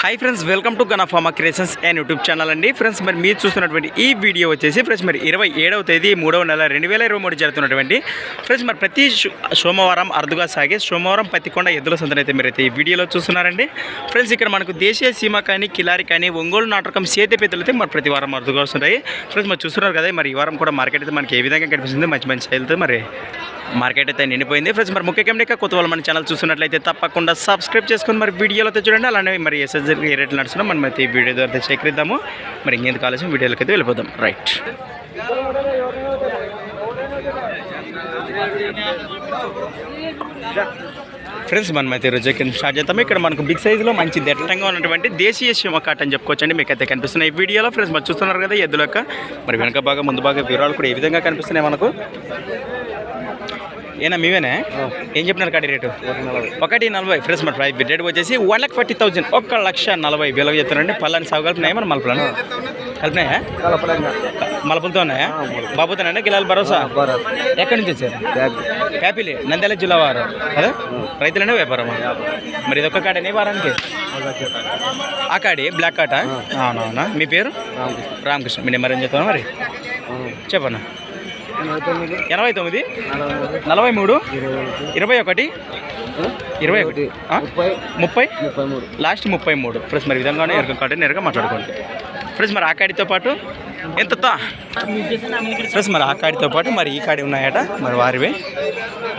Hi friends welcome to గనఫామా creations and YouTube channel అండి. Friends మరి మీరు చూస్తున్నటువంటి ఈ వీడియో వచ్చేసి ఫ్రెండ్స్ మరి ఇరవై ఏడవ తేదీ మూడవ నెల రెండు వేల ఇరవై మూడు జరుగుతున్నటువంటి ఫ్రెండ్స్ మరి ప్రతి సోమవారం అరుదుగా సాగే సోమవారం పత్తికొండ ఎద్దుల సంతనైతే అయితే మీరైతే ఈ వీడియోలో చూస్తున్నారండి. ఫ్రెండ్స్ ఇక్కడ మనకు దేశీయ సీమ కానీ కిలారి కానీ ఒంగోలు నాటకం సేతి పెద్దలు అయితే మరి ప్రతి వారం అరుదుగా వస్తుంటాయి. ఫ్రెండ్స్ మరి చూస్తున్నారు కదా మరి ఈ వారం కూడా మార్కెట్ అయితే మనకి ఏ విధంగా కనిపిస్తుంది? మంచి మంచి సైజులతో మరి మార్కెట్ అయితే నిండిపోయింది. ఫ్రెండ్స్ మరి ముఖ్యంగా కొత్త వాళ్ళు మన ఛానల్ చూస్తున్నట్లయితే తప్పకుండా సబ్స్క్రైబ్ చేసుకొని మరి వీడియోలో అయితే చూడండి. అలానే మరి ఎస్ఎస్ ఏ రేట్లు నడుస్తున్నాం మనం అయితే ఈ వీడియో ద్వారా సేకరిద్దాము. మరి ఇంకెందుకు ఆలస్యం? వీడియోలకి అయితే వెళ్ళిపోదాం. రైట్ ఫ్రెండ్స్ మనం అయితే ఈరోజు కింద స్టార్ట్ చేద్దాం ఇక్కడ మనకు బిగ్ సైజులో మంచి దట్టంగా ఉన్నటువంటి దేశీయ శివ కాట్ అని చెప్పుకోవచ్చండి. మీకు అయితే కనిపిస్తున్నాయి ఈ వీడియోలో. ఫ్రెండ్స్ మరి చూస్తున్నారు కదా ఎద్దుల మరి వెనక భాగం ముందు భాగం వివరాలు కూడా ఏ విధంగా కనిపిస్తున్నాయి మనకు? ఏనా మీవేనా? ఏం చెప్పినారు కాడి రేటు? ఒకటి నలభై ఫ్రెండ్స్ మన ప్రైస్ రేట్ వచ్చేసి వన్ లాక్ ఫార్టీ థౌసండ్. ఒక్క లక్ష నలభై వేలకు చెప్తారండి పళ్ళని సాగు కలిపినాయా మన మలపలను? కలిపినాయా మలపులతో ఉన్నాయా? బాబుతోనండి గిలాల భరోసా? ఎక్కడి నుంచి వచ్చారు? హ్యాపీలీ నంద్యాల జిల్లా వారు. కదా రైతులనే వ్యాపారమా? మరి ఇదొక్క కాడనే వారానికి? ఆ కాడి బ్లాక్ కాటా? అవునవునా. మీ పేరు? రామకృష్ణ. మీ నెంబర్ ఏం చెప్తాను మరి? చెప్పన్నా ఎనభై తొమ్మిది. నలభై. మూడు. ఇరవై. ఒకటి. ఇరవై ఒకటి? ముప్పై. ముప్పై. మూడు. లాస్ట్ ముప్పై మూడు. ఫ్రెండ్స్ మరి విధంగానే ఎరగ కాటే నేరుగా మాట్లాడుకోండి. ఫ్రెండ్స్ మరి ఆ కాడితో పాటు ఎంత ఫ్రెండ్స్ మరి ఆ కాడితో పాటు మరి ఈ కాడి ఉన్నాయట. మరి వారివే.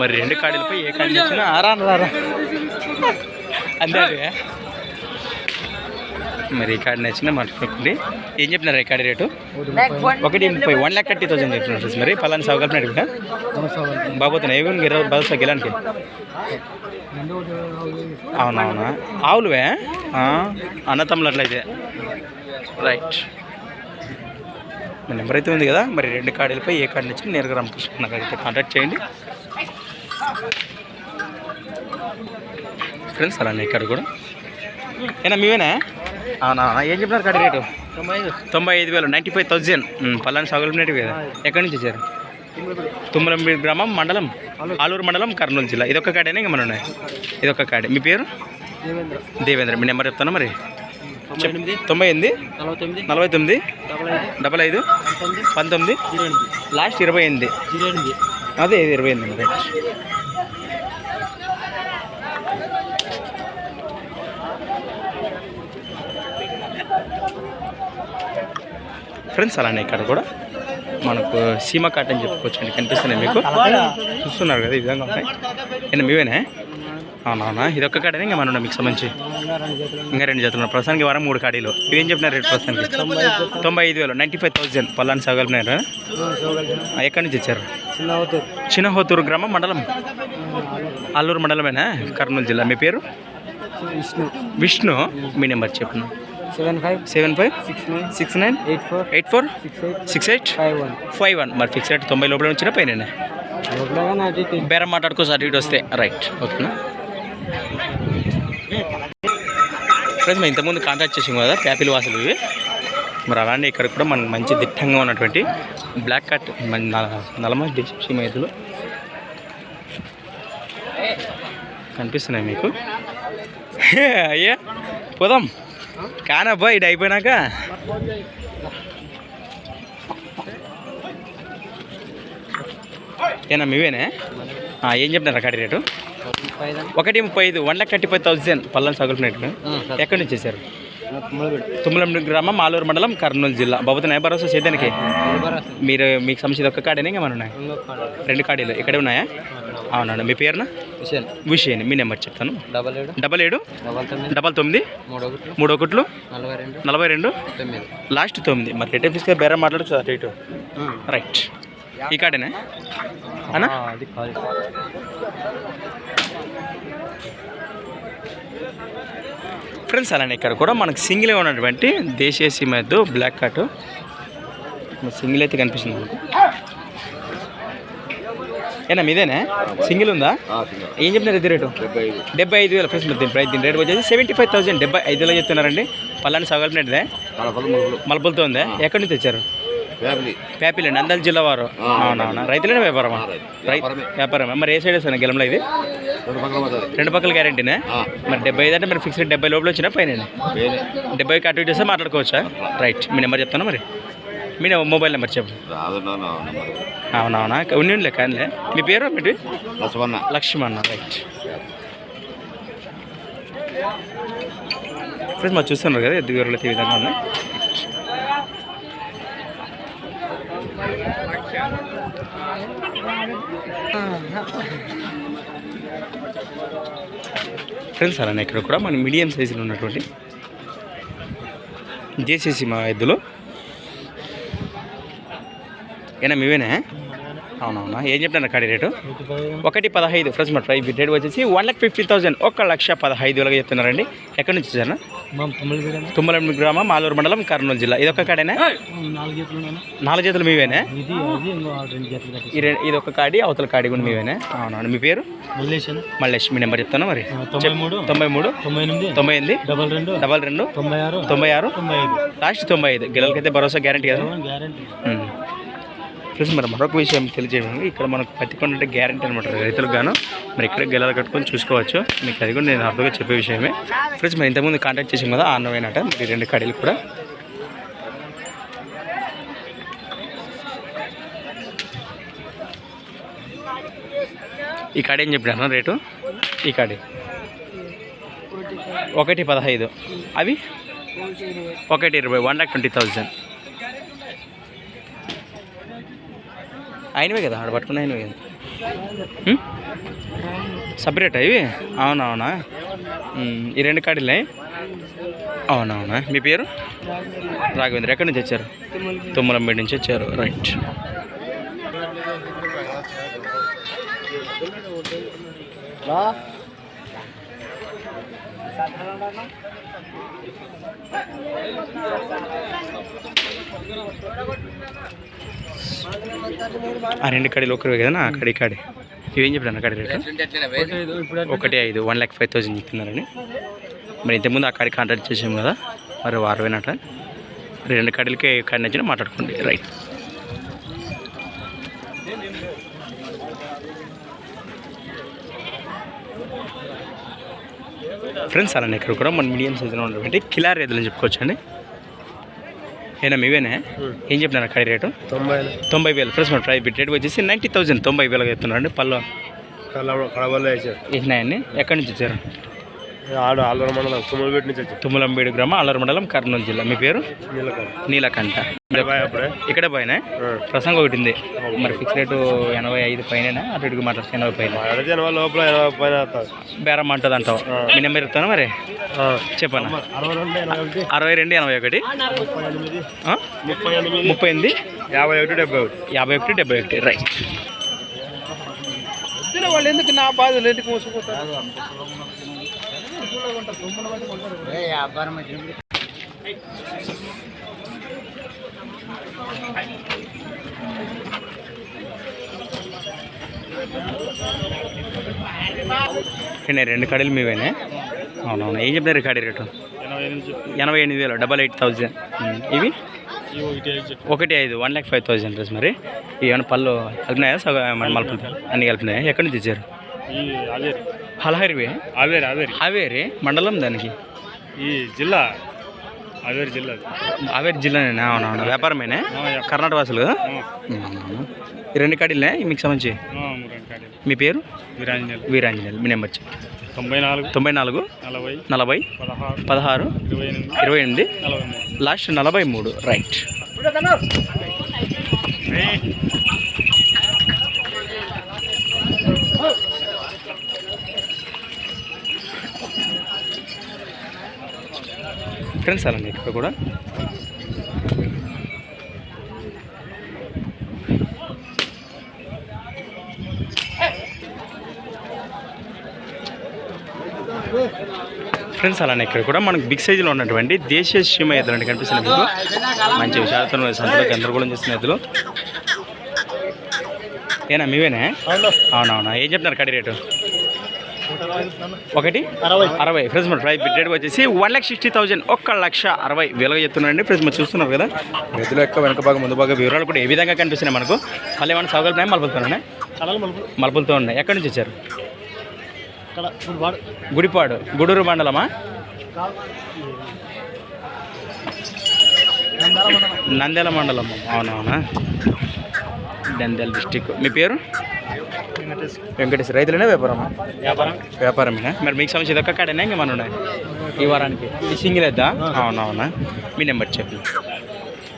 మరి రెండు కాడీలపై ఏ కాడి వచ్చినా ఆరా రారా అంతే మరి ఈ కాడి నచ్చిన మాట్లాడుకోండి ఏం చెప్పినారు ఈ కాడి రేటు ఒకటి ముప్పై వన్ ల్యాక్ థర్టీ థౌసండ్ చెప్తున్నారు ఫ్రెండ్స్ మరి. పలానా సౌకల్పినట్టు కూడా బాబోతున్నా ఏమి ఇరవై బదులు గిలానికి. అవునవునా? ఆవులువే? అన్నతమ్ములు అట్లయితే. రైట్ మీ నెంబర్ అయితే ఉంది కదా. మరి రెండు కార్డులపై ఏ కార్డు నుంచి నేరుగా రామకృష్ణ అయితే కాంటాక్ట్ చేయండి. ఫ్రెండ్స్ అలానే ఇక్కడ కూడా. ఏనా మీవేనా? అవునా? ఏం చెప్పినారు కార్డు రేటు? తొంభై ఐదు వేలు నైంటీ ఫైవ్ థౌజండ్. పలాని సగలినట్టు కదా. ఎక్కడి నుంచి వచ్చారు? తుమ్మలంబి గ్రామం మండలం? ఆలూరు మండలం కర్నూలు జిల్లా. ఇదొక కాడేనా? ఇంకా మన ఉన్నాయి ఇదొక కాడే. మీ పేరు? దేవేంద్ర. దేవేంద్ర. మీ నెంబర్ చెప్తాను మరి? తొంభై ఎనిమిది. నలభై తొమ్మిది. నలభై తొమ్మిది? డబల్ ఐదు. పంతొమ్మిది. లాస్ట్ ఇరవై ఎనిమిది. అదే ఇది ఇరవై ఎనిమిది. రైట్ ఫ్రెండ్స్ అలానే ఇక్కడ కూడా మనకు సీమ కాట్ అని చెప్పుకోవచ్చు అండి కనిపిస్తున్నాయి మీకు? చూస్తున్నారు కదా ఈ విధంగా ఉంటాయి. ఏంటి మీవేనా? అవునవునా ఇది ఒక్క కాడనే ఇంకా మన మీకు సంబంధించి ఇంకా రెండు జతలు. ప్రస్తుతానికి వారం మూడు కాడీలు. ఇవేం చెప్పినారు రేటు ప్రస్తుతానికి? తొంభై ఐదు వేలు నైంటీ ఫైవ్ థౌసండ్ పల్లాన్ని సగలిపినారు ఎక్కడి నుంచి అవుతుంది చిన్నహోతూరు గ్రామం మండలం? అల్లూరు మండలమేనా? కర్నూలు జిల్లా. మీ పేరు? విష్ణు. విష్ణు. మీ నెంబర్ చెప్పను? Seven five seven five six nine six nine eight four eight four six eight six eight five one five one. మరి ఫిక్స్ రేట్ తొంభై లోపల వచ్చిన పైన బేరం మాట్లాడుకోవచ్చు అటు ఇటు వస్తే. రైట్. ఓకేనా? ఫ్రెండ్స్ మేము ఇంతకుముందు కాంటాక్ట్ చేసాం కదా ప్యాపిల్ వాసులు ఇవి. మరి అలానే ఇక్కడ కూడా మనకు మంచి దిట్టంగా ఉన్నటువంటి బ్లాక్ కట్ నలమ డిషి మైతులు కనిపిస్తున్నాయి మీకు. అయ్యా పోదాం. కానబ్బా ఇది అయిపోయినాక? ఏనా మీవేనే? ఏం చెప్తున్నారు కాడి రేటు? ఒకటి ముప్పై ఐదు one lakh thirty five thousand పల్లని సగులునట్టు ఎక్కడి నుంచి వచ్చారు తుమ్మలండి గ్రామం మాలూరు మండలం కర్నూలు జిల్లా. బాబుతున్నాయి భరోసా సేదానికి మీరు మీకు సమస్య ఒక్క కాడేనే ఇంకా మన ఉన్నాయి రెండు కాడీలు. ఇక్కడే ఉన్నాయా? అవునండి. మీ పేరున? విషయం మీ నెంబర్ చెప్తాను. డబల్ ఏడు. డబల్ ఏడు. డబల్ తొమ్మిది. మూడు ఒకటి మూడు ఒకట్లు నలభై రెండు. లాస్ట్ తొమ్మిది. మరి రేట్ ఫీస్గా బేరం మాట్లాడచ్చు ఇటు? రైట్. ఈ కాడేనా? అన్నా అది ఫ్రెండ్స్ అలానే ఇక్కడ కూడా మనకు సింగిల్గా ఉన్నటువంటి దేశీయ సీమెద్దు బ్లాక్ కట్ సింగిల్ అయితే కనిపిస్తుంది మనకు. ఏనా మీదేనా? సింగిల్ ఉందా? ఏం చెప్తున్నారు ఇది రేటు? డెబ్బై ఐదు. వేల ఫ్రెండ్స్ దీని ప్రైస్ దీని రేట్ వచ్చేసి సెవెంటీ ఫైవ్ థౌసండ్ డెబ్బై ఐదు వేలు చెప్తున్నారండి. పల్లాని మూడు మలపులతో ఉందా? ఎక్కడి నుంచి తెచ్చారు? ఫ్యామిలీ. పేపీలు నందల్ జిల్లా వారు. అవునవునా. రైతులనే వ్యాపారమా? రై వ్యాపారమే. మరి ఏ సైడ్ వస్తుంది గెలంలో ఇది? రెండు పక్కల పోతుంది రెండు పక్కల గ్యారంటీనా మరి డెబ్బై ఐదు అంటే మరి ఫిక్స్డ్ డెబ్బై లోపల వచ్చినా పైన. వేరే డెబ్బైకి అటు ఇటు వస్తే మాట్లాడుకోవచ్చా? రైట్ మీ నెంబర్ చెప్తాను మరి? మీ మొబైల్ నెంబర్ చెప్పు. అవునవునా? ఉండి కానిలే. మీ పేరు మీ లక్ష్మణ. లక్ష్మణ్ రైట్ ఫ్రెండ్స్ మరి చూస్తున్నారు కదా ఎద్దు గొర్రెలు ఈ విధంగా ఉన్నాయి ఫ్రెండ్స్ అలానే ఇక్కడ కూడా మన మీడియం సైజులో ఉన్నటువంటి జేసీసీ మా ఎద్దులు ఏనా మీవేనా? అవునవునా? ఏం చెప్తాను కాడి రేటు? ఒకటి పదహైదు. ఫ్రెండ్స్ మన ప్రైస్ రేట్ వచ్చేసి వన్ లాక్ ఫిఫ్టీ థౌసండ్. ఒక లక్ష పదహైదు వేలుగా చెప్తున్నారండి. ఎక్కడి నుంచి వచ్చారు? తుమ్మలమ్మి గ్రామం మాలూరు మండలం కర్నూలు జిల్లా. ఇది ఒక కాడేనా? నాలుగు చేతులు మీవేనా? ఇది ఒక కాడి అవతల కాడి కూడా మీవేనా? అవునవును. మీ పేరు? మల్లేష్ మీ నెంబర్ చెప్తాను మరి? తొంభై మూడు. తొంభై ఎనిమిది. డబల్ రెండు. డబల్ రెండు. తొంభై ఆరు. తొంభై ఆరు. తొంభై ఐదు. లాస్ట్ తొంభై ఐదు. గిల్లలకైతే భరోసా గ్యారంటీ కదా? ఫ్రెండ్స్ మరి మరొక విషయం తెలియజేయడం ఇక్కడ మనకు పత్తి కొండ అంటే గ్యారంటీ అనమాట. రైతులకు గాను మరి ఇక్కడ గెలాలు కట్టుకొని చూసుకోవచ్చు. మీకు అది కూడా నేను అర్థంగా చెప్పే విషయమే. ఫ్రెండ్స్ మరి ఇంతకుముందు కాంటాక్ట్ చేసాం కదా ఆ అన్నమైనట మరి రెండు కడీలు కూడా. ఈ కాడ ఏం చెప్పాను రేటు? ఈ కాడి. ఒకటి పదహైదు. అవి? ఒకటి ఇరవై వన్ లాక్ ట్వంటీ థౌజండ్ అయినవే కదా? ఆడ పట్టుకున్న అయినవే కదా? సపరేట్ ఇవి? అవునవునా? ఈ రెండు కాడీలే? అవునవునా? మీ పేరు? రాఘవేంద్ర. ఎక్కడి నుంచి వచ్చారు? తుమ్మలంబేడి నుంచి వచ్చారు. రైట్ ఆ రెండు కడీలు ఒకరు కదా ఆ కడి కాడి. ఇవేం చెప్పాను అక్కడ రేటు? ఒకటి ఐదు వన్ ల్యాక్ ఫైవ్ థౌసండ్ చెప్తున్నారని. మరి ఇంతకుముందు ఆ కాడికి కాంటాక్ట్ చేసాము కదా మరి వారమేనట రెండు కడీలకి కాడి నచ్చిన మాట్లాడుకోండి. రైట్ ఫ్రెండ్స్ అలానే ఇక్కడ కూడా మన మీడియం సైజులో ఉన్నటువంటి కిలార్ ఎదులని చెప్పుకోవచ్చు అండి ఏనా మీవేనే? ఏం చెప్పినారు కడి రేటు? తొంభై తొంభై వేలు. ఫ్రెండ్స్ మన ప్రైస్ రేట్ వచ్చేసి నైంటీ థౌసండ్ తొంభై వేలుగా చెప్తున్నారండి పళ్ళు? వేసారు. వేసినాయండి ఎక్కడి నుంచి వచ్చారు? ఆడు ఆలూరు మండలం కుమ్మలపేట నుంచి వచ్చి. తుమ్మలంబేడు గ్రామం అల్లూరు మండలం కర్నూలు జిల్లా. మీ పేరు? నీలకంఠ. ఇక్కడ పైన ప్రసంగం ఒకటి ఉంది. మరి ఫిక్స్ రేటు ఎనభై ఐదు పైన అటు ఇటుకు మాట్లాడుతుంది ఎనభై పైన. వాళ్ళ లోపల ఎనభై పైన బేరం అంటుంది అంటావు మీ నెంబర్ ఇస్తాను మరి? చెప్పనా? అరవై రెండు ఎనభై ఒకటి. ఎనభై ముప్పై ఎనిమిది. యాభై ఒకటి డెబ్బై ఒకటి. యాభై ఒకటి డెబ్బై ఒకటి. రైట్ వాళ్ళు ఎందుకు నా బాధలు ఎందుకు మోసుకుంటారు రెండు కడీలు మీవేనే? అవునవును. ఏం చెప్తారు కడీ రేటు? ఎనభై ఎనిమిది వేలు డబల్ ఎయిట్ థౌజండ్ ఇవి? ఒకటి ఐదు వన్ ల్యాక్ ఫైవ్ థౌజండ్ రేస్ మరి. ఏమైనా పళ్ళు కలిపినాయా? సగం మళ్ళీ మలుపులు? అన్ని కలిపినాయా? ఎక్కడి నుంచి ఇచ్చారు హలహరివి ఆవేరి ఆవేరి. అవేరి మండలం దానికి? ఈ జిల్లా ఆవేరి జిల్లా అవేరి జిల్లానేనా? అవునవును వ్యాపారమేనా? కర్ణాటక వాసులు? కదా అవునవును. ఈ రెండు కాడీలే మీకు సంబంధించి? మీ పేరు? వీరాంజనేయులు. వీరాంజనేయులు. మీ నెంబర్ చెప్పు. తొంభై నాలుగు తొంభై నాలుగు నలభై. నలభై. పదహారు. పదహారు. ఇరవై ఎనిమిది. లాస్ట్ నలభై మూడు. రైట్. ఫ్రెండ్స్ అలానే ఇక్కడ కూడా. ఫ్రెండ్స్ అలానే ఇక్కడ కూడా. మనకు బిగ్ సైజులో ఉన్నటువంటి దేశీయ సీమ ఎద్దులు అంటే కనిపిస్తున్న మీకు. మంచి విషయాలతో సంతలో గందరగోళం చేస్తున్న ఎద్దులు ఏనా మీవేనా? అవునవునా? ఏం చెప్తున్నారు కడి రేటు? ఒకటి? అరవై. అరవై. ఫ్రెండ్స్ మన ప్రైస్ రేట్ వచ్చేసి వన్ లాక్ సిక్స్టీ థౌసండ్ ఒక్క లక్ష అరవై వేలుగా చెప్తున్నారండి ఫ్రెండ్స్ మీరు చూస్తున్నారు కదా? ఎద్దుల యొక్క వెనక భాగం ముందు భాగం వివరాలు కూడా ఏ విధంగా కనిపిస్తున్నాయి మనకు? మళ్ళీ ఏమైనా సౌకర్యం మలుపుతున్నాయి కళలు మలుపు మలుపులతో ఉన్నాయి. ఎక్కడి నుంచి వచ్చారు? గుడిపాడు. గూడూరు మండలమా? నంద్యాల మండలం. నంద్యాల మండలం. అవునవునా? నంద్యాల డిస్టిక్. మీ పేరు? వెంకటేశ్వర రైతులనే వ్యాపారమా? వ్యాపారం. వ్యాపారమేనా? మరి మీకు సంబంధించి ఇదొక్క కాడేనా ఇంకా మన ఉన్నాయి? ఈ వారానికి. ఈ సింగిల్ ఎద్దా అవునవునా? మీ నెంబర్ చెప్పు.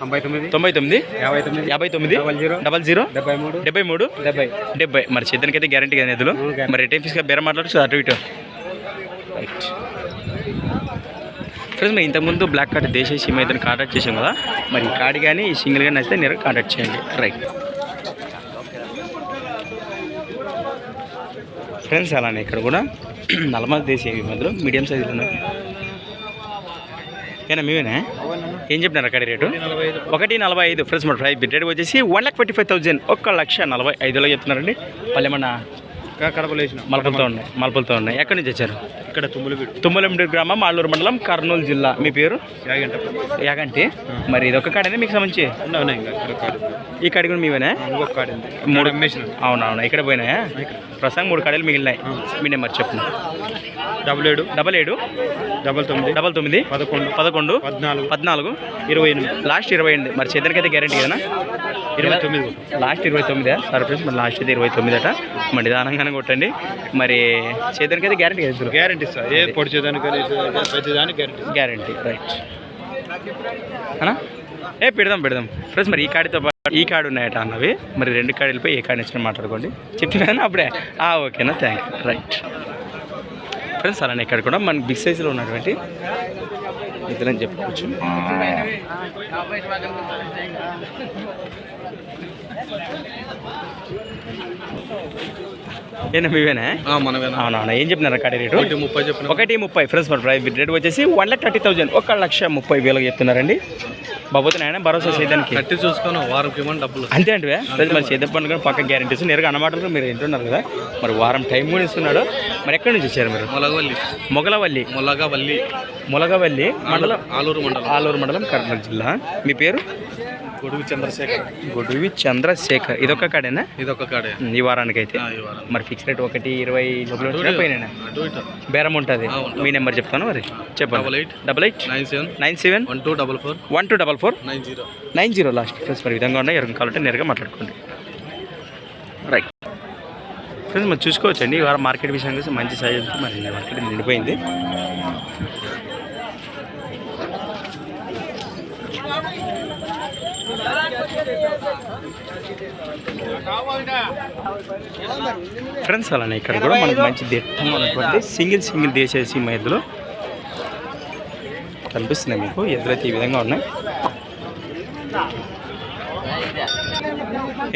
తొంభై తొమ్మిది. తొంభై తొమ్మిది? యాభై తొమ్మిది. యాభై తొమ్మిది? Double zero. డెబ్బై మూడు. డెబ్బై మూడు? డెబ్బై. డెబ్బై. మరి చేద్దనికి అయితే గ్యారంటీ కదా guarantee. మరి రిటర్న్ ఫీస్గా బేర మాట్లాడచ్చు అటు ఇటు. రైట్ ఫ్రెండ్స్ మరి ఇంతకుముందు బ్లాక్ కార్డ్ దేశీయ సిమ్ అయితే కాంటాక్ట్ చేసాం కదా? మరి ఈ కార్డ్ కానీ ఈ సింగిల్ కానీ నచ్చితే నేను కాంటాక్ట్ చేయండి. రైట్ ఫ్రెండ్స్ అలానే ఇక్కడ కూడా నలమల దేశీయ మధ్యలో? మీడియం సైజులు ఉన్నాయి. ఏనా మీవేనా? ఏం చెప్పినారు అక్కడ రేటు? ఒకటి నలభై ఐదు. ఫ్రెండ్స్ మన ప్రైస్ రేట్ వచ్చేసి one lakh twenty five thousand ఒక్క లక్ష నలభై ఐదులో చెప్తున్నారండి. పల్లెమన్న మలపలతో ఉన్నాయి మలపలతో ఉన్నాయి. ఎక్కడి నుంచి వచ్చారు? ఇక్కడ తుమ్ములబీడు గ్రామం మాళ్ళూరు మండలం కర్నూలు జిల్లా. మీ పేరు? యాగంట. మరి ఇది ఒక కాడనే మీకు సంబంధించి? ఈ కాడి కూడా మీవేనా? ఇంకొక కాడు మూడు అవునవును ఇక్కడ పోయినాయా? ప్రస్తుతం మూడు కాడలు మిగిలినాయి. మీ నెంబర్ చెప్పు డబుల్ ఏడు డబల్ ఏడు డబల్ తొమ్మిది. డబల్ తొమ్మిది పదకొండు. పదకొండు పద్నాలుగు. పద్నాలుగు ఇరవై ఎనిమిది. లాస్ట్ ఇరవై ఎనిమిది మరి చేద్దరికైతే గ్యారంటీ కదా? ఇరవై తొమ్మిది. లాస్ట్ ఇరవై తొమ్మిదే. సరే ఫ్రెండ్స్ మరి లాస్ట్ అయితే ఇరవై తొమ్మిది అట మరి నిదానంగానే కొట్టండి. మరి అయితే గ్యారంటీ కదా గ్యారంటీ సార్. ఏ పొడిచేదానికి ప్రతిదానికి గ్యారంటీ గ్యారంటీ రైట్ అనా ఏ పెడదాం పెడదాం. ఫ్రెండ్స్ మరి ఈ కాడితో పాటు ఈ కార్డు ఉన్నాయట అన్నవి. మరి రెండు కార్డు వెళ్ళిపోయి ఏ కార్డు ఇచ్చిన మాట్లాడుకోండి. చెప్పినా అప్పుడే. ఓకేనా? థ్యాంక్ యూ రైట్ ఫ్రెండ్స్ అలానే ఇక్కడ కూడా మన బిగ్ సైజులో ఉన్నటువంటి ఇద్దరని చెప్పుకోవచ్చు ఏనా మీవేనా? మనమేనా? అవునవునా ఏం చెప్పినారా కాడి రేటు? ఒకటి ముప్పై చెప్పిన. ఒకటి ముప్పై. ఫ్రెండ్స్ మరి ప్రైస్ రేట్ వచ్చేసి వన్ లాక్ థర్టీ థౌసండ్ ఒక లక్ష ముప్పై వేలకు చెప్తున్నారండి. బాబోతే నాయన భరోసా చేయడానికి. కట్టి చూసుకొని ఇవ్వండి డబ్బులు. అంతే అండి ఫ్రెండ్స్ మరి చేద్దాం పనులు కూడా పక్క గ్యారంటీస్ నేరుగా అన్నమాటలు మీరు వింటున్నారు కదా. మరి వారం టైం కూడా ఇస్తున్నాడు. మరి ఎక్కడి నుంచి వచ్చారు మీరు? మొలగవల్లి. మొగలవల్లి. మొలగవల్లి. మొలగవల్లి మండలం. ఆలూరు మండలం. ఆలూరు మండలం కర్నూలు జిల్లా. మీ పేరు? గొడుగు చంద్రశేఖర్. గొడువి చంద్రశేఖర్. ఇదొక్క కాడేనా? ఇది ఒక కాడే ఈ వారానికి. అయితే మరి ఫిక్స్ రేట్ ఒకటి ఇరవై పోయినా బేరం ఉంటుంది. మీ నెంబర్ చెప్తాను మరి. చెప్పండి. Double eight. Nine seven. Nine seven? One two double four. One two double four? Nine zero. Nine zero last friends. మరి విధంగా ఉన్నాయి. ఎవరికి కావాలంటే నేరుగా మాట్లాడుకోండి. రైట్. ఫ్రెండ్స్ మరి చూసుకోవచ్చండి. ఈ వారం మార్కెట్ విషయం గురించి మంచి సైజ్ మరి మార్కెట్ నిండిపోయింది. ఫ్రెండ్స్ అలానే ఇక్కడ కూడా మనకు మంచి దిట్టమైనటువంటి సింగిల్ సింగిల్ దేశీయ ఎద్దులు కనిపిస్తున్నాయి మీకు. ఎదురైతే ఈ విధంగా ఉన్నాయి.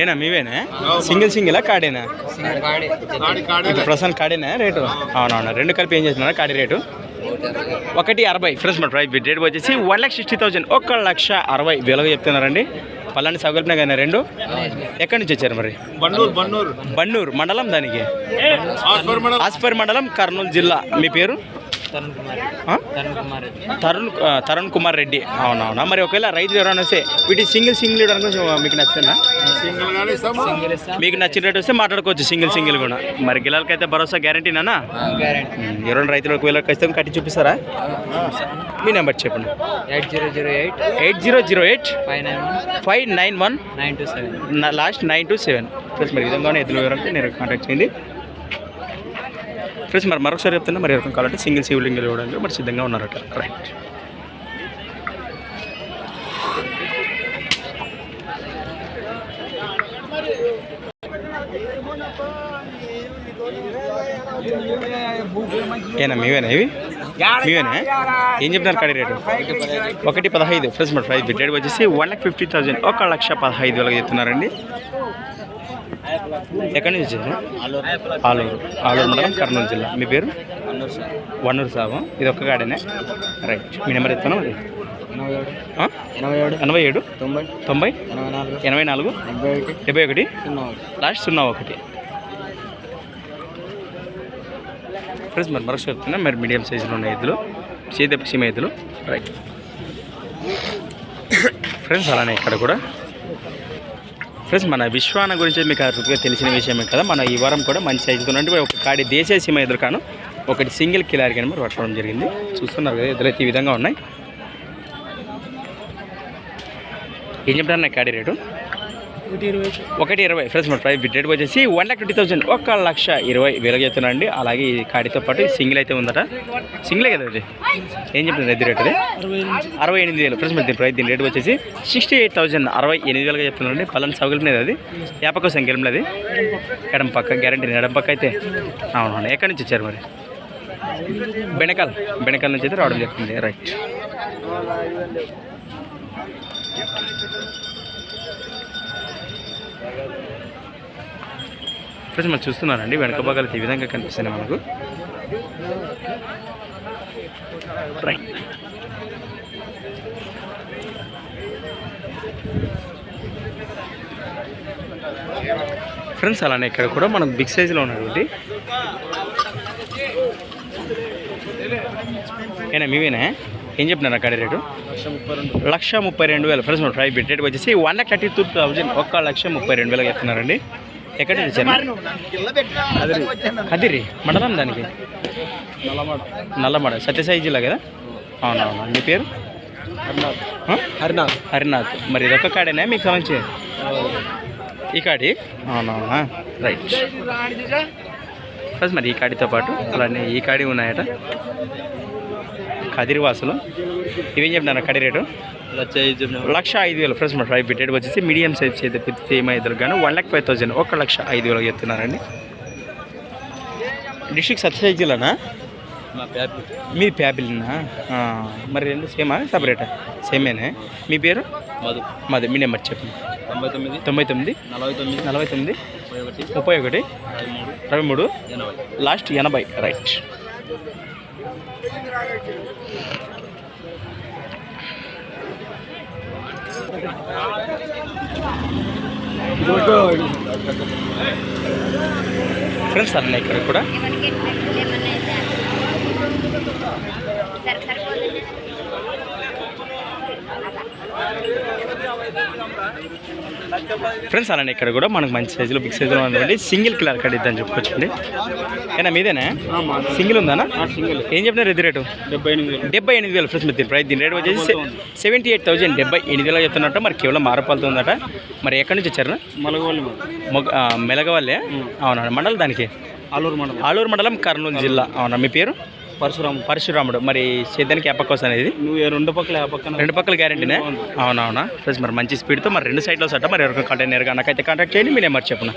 ఏనా మీవేనా? సింగిల్ సింగిలా కాడేనా? ఇప్పుడు కాడేనా రేటు? అవునవును రెండు కలిపి ఏం చేస్తున్నారా? కాడి రేటు? ఒకటి అరవై. ఫ్రెండ్స్ మన ప్రైస్ రేట్ వచ్చేసి వన్ లాక్ సిక్స్టీ థౌసండ్ ఒక లక్ష అరవై వేలుగా చెప్తున్నారండి. పల్లాన్ని సౌకల్పిన కానీ రెండు? ఎక్కడి నుంచి వచ్చారు మరి? బండూరు బన్నూరు. మండలం దానికి? ఆస్పర్ మండలం కర్నూలు జిల్లా. మీ పేరు? తరుణ్ తరుణ్ కుమార్ రెడ్డి. అవునవునా. మరి ఒకవేళ రైతులు ఎవరైనా వస్తే వీటి సింగిల్ సింగిల్ ఇవ్వడానికి కొంచెం మీకు నచ్చుతుందా? మీకు నచ్చిన రేట్ వస్తే మాట్లాడుకోవచ్చు సింగిల్ సింగిల్ కూడా. మరి గిలాలకైతే భరోసా గ్యారంటీనా ఎవరైనా రైతులు ఒకవేళ ఖచ్చితంగా కట్టి చూపిస్తారా? మీ నెంబర్ చెప్పండి. Eight zero zero eight. Eight zero zero eight. Five nine one. Five nine one. Nine two seven. Last nine two seven. Friends మరి విధంగానే ఎదురు వివరంటే నేను కాంటాక్ట్ చేయండి. ఫ్రెండ్స్ మరి మరొకసారి చెప్తున్నా మరి ఎవరికైనా కావాలంటే సింగిల్ శివలింగం ఇవ్వడానికి మరి సిద్ధంగా ఉన్నారట. రైట్ ఏనా మీవేనా ఇవి? మీవేనా? ఏం చెప్తున్నారు కడి రేటు? ఒకటి పదహైదు ఫ్రెండ్స్ మరి ప్రైస్ రేట్ వచ్చేసి వన్ లాక్ ఫిఫ్టీ థౌసండ్ ఒక లక్ష పదహైదు వేలకు చెప్తున్నారండి. ఎక్కడి నుంచి వచ్చారు? ఆలూరు. ఆలూరు మండలం కర్నూలు జిల్లా. మీ పేరు? వన్నూరు సాబు. ఇది ఒక్క గాడేనే రైట్. మీ నెంబర్ ఇస్తాను మరి. ఎనభై ఏడు. తొంభై. తొంభై? ఎనభై నాలుగు. డెబ్బై ఒకటి. లాస్ట్ సున్నా ఒకటి. ఫ్రెండ్స్ మరి మరొక చెప్తున్నా మరి మీడియం సైజులో ఉన్న ఎద్దులు సీత సీమ ఎద్దులు. రైట్. ఫ్రెండ్స్ అలానే ఇక్కడ కూడా ఫ్రెండ్స్ మన విశ్వాన గురించి మీకు అరుదుగా తెలిసిన విషయమే కదా మన ఈ వారం కూడా మంచి సైజుతో ఒక కాడి దేశీయ సీమ ఎదురుకాను. ఒకటి సింగిల్ కిలారి కానీ మరి పట్టడం జరిగింది. చూస్తున్నారు కదా ఎదురైతే ఈ విధంగా ఉన్నాయి. ఏం చెప్తారు కాడి రేటు? ఒకటి ఇరవై ఫ్రెండ్స్ మన ప్రైస్ రేట్ వచ్చేసి వన్ లాక్ ట్వంటీ థౌసండ్ ఒక లక్ష ఇరవై వేలకు చెప్తున్నాండి అలాగే ఈ కాడితో పాటు సింగిల్ అయితే ఉందట. సింగిలే కదా అది ఏం చెప్తుంది ఎద్దు రేట్ అది? అరవై ఎనిమిది. వేలు. ఫ్రెండ్స్ మరి దీని ప్రైస్ దీని రేట్ వచ్చేసి సిక్స్టీ ఎయిట్ థౌసండ్ అరవై ఎనిమిది వేలుగా చెప్తున్నాండి పలానా సౌకర్యం అది. యాపకో సంఖ్యలం అది. ఎడం పక్క గ్యారంటీ ఎడం పక్క అయితే అవునవును ఎక్కడి నుంచి వచ్చారు మరి? బెనకాల్. బెనకాల్ నుంచి అయితే రావడం జరుగుతుంది రైట్ ఫ్రెండ్స్ మనం చూస్తున్నారండి వెనక భాగాలు ఈ విధంగా కనిపిస్తున్నాయి మనకు. ట్రై ఫ్రెండ్స్ అలానే ఇక్కడ కూడా మనం బిగ్ సైజులో ఉన్నటువంటి ఏనా మీవేనా? ఏం చెప్పినారు అక్కడ రేటు? లక్ష ముప్పై రెండు వేలు. ఫ్రెండ్స్ ట్రై ప్రైస్ రేట్ వచ్చేసి one lakh thirty two thousand ఒక్క లక్ష ముప్పై రెండు వేలకు చెప్తున్నారండి. ఎక్కడ తెచ్చారు కదిరి. మండలం దానికి? నల్లమడ. సత్యసాయి జిల్లా కదా? అవునవును. మీ పేరు? హరినాథ్. హరినాథ్. మరి ఇదొక్క కాడేనా? మీకు సంబంధించి? ఈ కాడి? అవునవునా? రైట్. ఫ్రెండ్స్ మరి ఈ కాడితో పాటు అలానే ఈ కాడి ఉన్నాయట. కదిరి వాసులు ఇవేం చెప్తున్నారు కడి రేటు? లక్ష ఐదు వేలు ఫ్రెండ్స్ మన ప్రైస్ రేట్ వచ్చేసి మీడియం సైజ్ చేతి పెద్ద సేమ్ ఐదు కానీ వన్ లాక్ ఫైవ్ థౌసండ్ ఒక లక్ష ఐదు వేలకు చెప్తున్నారండి. డిస్ట్రిక్ట్ సత్యసాయి జిల్లానా మీ ప్యాపిల్నా మరి రెండు సేమా సపరేటా సేమేనే. మీ పేరు? మధు. మాది మీ నెంబర్ చెప్పండి. తొంభై తొమ్మిది. తొంభై తొమ్మిది. నలభై తొమ్మిది. నలభై తొమ్మిది. ముప్పై ఒకటి. ముప్పై ఒకటి. అరవై మూడు. ఇరవై మూడు. ఎనభై. లాస్ట్ ఎనభై. రైట్ ఫ్రెండ్స్ అన్నీ ఇక్కడ కూడా. సరిపోతుంది ఫ్రెండ్స్ అలానే ఇక్కడ కూడా మనకు మంచి సైజులో బిగ్ సైజులో ఉందండి సింగిల్ కిలర్ కట్ ఇద్దని చెప్పుకోవచ్చండి ఏనా మీదేనా? సింగిల్ ఉందానా? సింగిల్ ఏం చెప్పినారు ఎది రేటు? డెబ్బై ఎనిమిది వేలు. డెబ్బై ఎనిమిది వేలు ఫ్రెండ్స్ దీని ప్రైస్ దీని రేట్ వచ్చేసి సెవెంటీ ఎయిట్ థౌసండ్ డెబ్బై ఎనిమిది వేలు చెప్తున్నట్టు మరి కేవలం మారపాలతో ఉందట. మరి ఎక్కడి నుంచి వచ్చారు? మెలగవల్లే అవునా మండలం దానికి? ఆలూరు మండలం. ఆలూరు మండలం కర్నూలు జిల్లా. అవునా మీ పేరు? పరశురాము పరశురాముడు. మరి సేద్యానికి ఎప్పకోసం అనేది? నువ్వు రెండు పక్కల పక్కన రెండు పక్కల గ్యారంటీనే అవునవునా? ప్లస్ మరి మంచి స్పీడ్తో మరి రెండు సైడ్లో సట మరి ఎవరికి కాంటాక్ట్ నేరుగా నాకైతే కాంటాక్ట్ చేయండి మీ నెంబర్ చెప్పిన?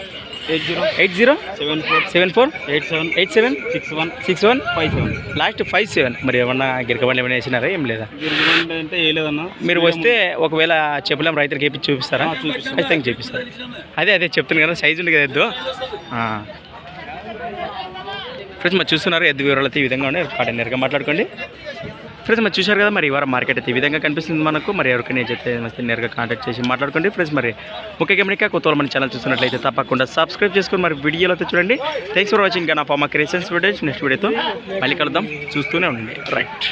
Eight zero. Eight zero? Seven four. Seven four? Eight seven. Eight seven? Six one. Six one? Five seven. Last five seven. మరి ఏమన్నా గిరకబండి ఏమైనా వేసినారా? ఏం లేదా? అంటే లేదన్నా. మీరు వస్తే ఒకవేళ చెప్పులేం రైతులకి వేపించి చూపిస్తారా. ఖచ్చితంగా చూపిస్తారు అదే అదే చెప్తున్నాను కదా సైజు ఉంది కదా ఫ్రెండ్స్ మరి చూస్తున్నారు ఎద్దు వివరాలు అయితే ఈ విధంగా ఉన్నాయి. పాట నేరుగా మాట్లాడుకోండి. ఫ్రెండ్స్ మరి చూశారు కదా మరి ఈ వారం మార్కెట్ అయితే ఈ విధంగా కనిపిస్తుంది మనకు. మరి ఎవరికైనా చెప్తే వస్తే నేరుగా కాంటాక్ట్ చేసి మాట్లాడుకోండి. ఫ్రెండ్స్ మరి ముఖ్య గమనిక కొత్త మన ఛానల్ చూస్తున్నట్లయితే తప్పకుండా సబ్స్క్రైబ్ చేసుకొని మరి వీడియోలో అయితే చూడండి. థ్యాంక్స్ ఫర్ వాచింగ్ నా ఫార్మా క్రియేషన్స్ వీడియోస్ నెక్స్ట్ వీడియోతో మళ్ళీ కలుద్దాం. చూస్తూనే ఉండండి. రైట్